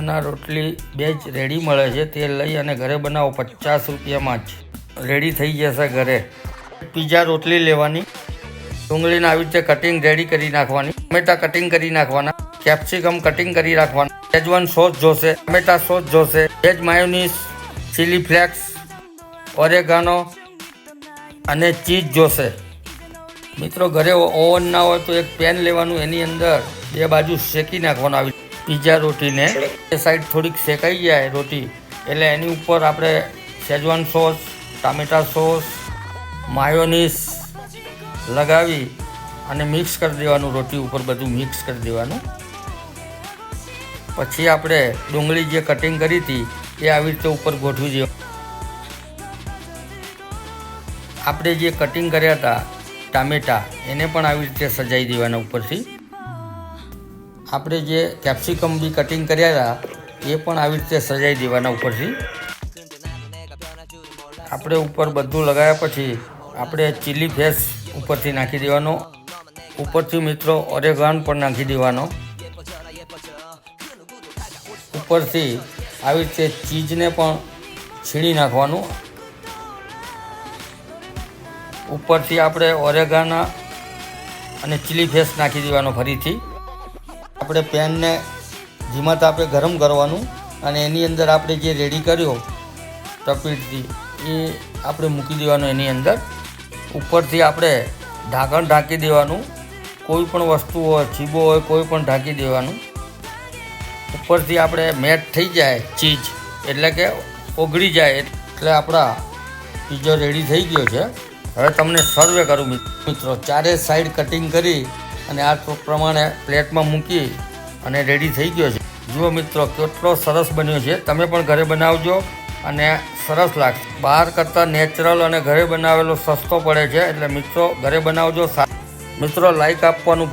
ના રોટલી બે જ રેડી મળે છે, તે લઈ અને ઘરે બનાવો. પચાસ રૂપિયામાં જ. રેડી થઈ જશે ઘરે. પીઝા રોટલી લેવાની. ડુંગળીને આવી રીતે કટિંગ રેડી કરી નાખવાની. ટમેટા કટિંગ કરી નાખવાના. કેપ્સિકમ કટિંગ કરી રાખવાના શેજવાન સોસ જોશે. ટમેટા સોસ જોશે. Veg mayonnaise chilli flakes oregano અને ચીઝ જોશે. મિત્રો, ઘરે ઓવન ના હોય તો એક પેન લેવાનું, એની અંદર બે બાજુ શેકી નાખવાનું. આવી પીઝા રોટીને. એ સાઈડ થોડીક શેકાઈ જાય રોટી. એટલે એની ઉપર આપણે શેજવાન સોસ, ટામેટા સોસ, માયોનીસ લગાવી અને મિક્સ કરી દેવાનું રોટી ઉપર બધું મિક્સ કરી દેવાનું. પછી આપણે ડુંગળી જે કટિંગ કરી હતી, એ આવી રીતે ઉપર ગોઠવી દેવાનું આપણે જે કટિંગ કર્યા હતા, ટામેટા, એને પણ આવી રીતે સજાઈ દેવાના ઉપરથી. આપણે જે કેપ્સિકમ બી કટિંગ કર્યા હતા, એ પણ આવી રીતે સજાવી દેવાના ઉપરથી. આપણે ઉપર બધું લગાવ્યા પછી આપણે ચીલી ફેસ ઉપરથી નાખી દેવાનો. ઉપરથી મિત્રો ઓરેગાન પણ નાખી દેવાનો. ઉપરથી આવી રીતે ચીઝને પણ છીણી નાખવાનું. ઉપરથી આપણે ઓરેગાના અને ચીલી ફેસ નાખી દેવાનો ફરીથી. આપણે પેનને ધીમા તાપે ગરમ કરવાનું અને એની અંદર આપણે જે રેડી કર્યો ટપીટથી એ આપણે મૂકી દેવાનું એની અંદર. ઉપરથી આપણે ઢાંકણ ઢાંકી દેવાનું. કોઈ પણ વસ્તુ હોય છીબો હોય, કોઈ પણ ઢાંકી દેવાનું. ઉપરથી આપણે મેટ થઈ જાય ચીજ, એટલે કે ઓગળી જાય, એટલે આપણા પીઝો રેડી થઈ ગયો છે. હવે તમને સર્વે કરું મિત્રો. ચારે સાઈડ કટિંગ કરી અને આ તો પ્રમાણે પ્લેટમાં મૂકી અને રેડી થઈ ગયો છે. જુઓ મિત્રો, કેટલો સરસ બન્યો છે. તમે પણ ઘરે બનાવજો અને સરસ લાગશે. બહાર કરતાં નેચરલ અને ઘરે બનાવેલો સસ્તો પડે છે. એટલે મિત્રો, ઘરે બનાવજો મિત્રો લાઈક આપવાનું